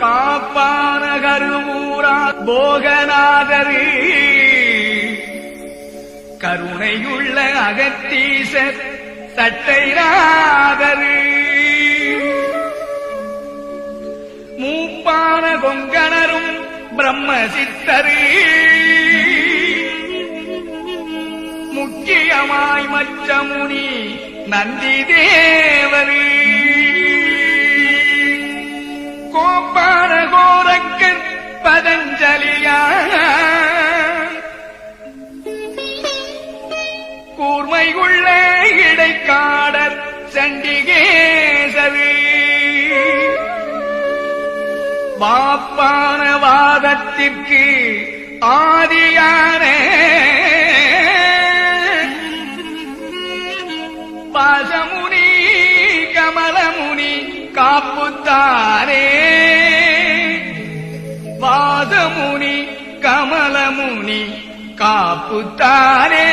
காப்பான கருவூரா போகநாதரு. கருணையுள்ள அகத்தீசர் சட்டைநாதரு. மூப்பான கொங்கணரும் பிரம்ம சித்தரு முக்கியமாய் மச்சமுனி நந்தி தேவரே கூர்மையுள்ள இடைக்காடர் சண்டிகேசவி பாப்பான வாதத்திற்கு ஆதியான. பாசமுனி கமலமுனி காப்புத்தாரே. வாதமுனி கமலமுனி காப்புத்தாரே.